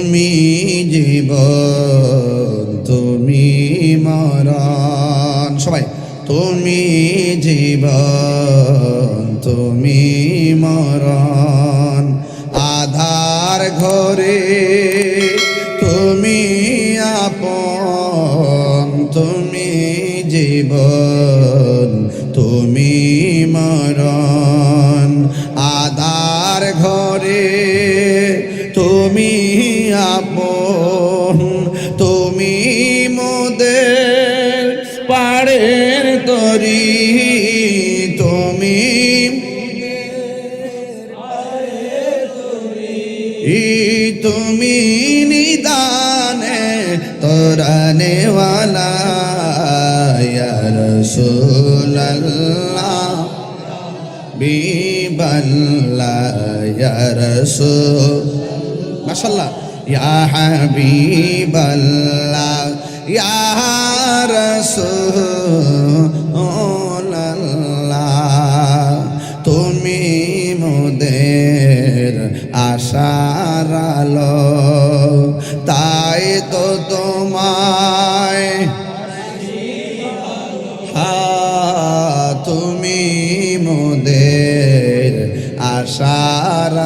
তুমি জীবন, তুমি মরণ। সবাই, তুমি জীবন, তুমি মরণ। আধার ঘরে তুমি আপন, তুমি জীবন, তুমি তুমি আপন তুমি মোদের পাড়ের তরি তুমি তুমি নিদানে তোরানে ওয়ালা রসুল্লাহ বিবল্লা রসুল মাসাল্লাহ ইয়া হাবিবাল্লাহ তুমি মোদের আশার তাই তো তোমায় হ্যাঁ, তুমি মোদের আশার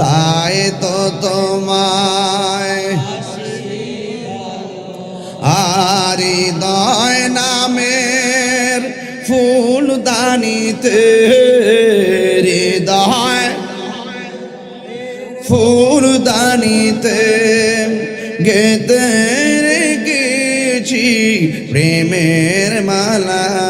তাই তো তোমায় আরি দয় নামের ফুল দানিতে, হৃদয় ফুল দানিতে গেতে রেখেছি প্রেমের মালা।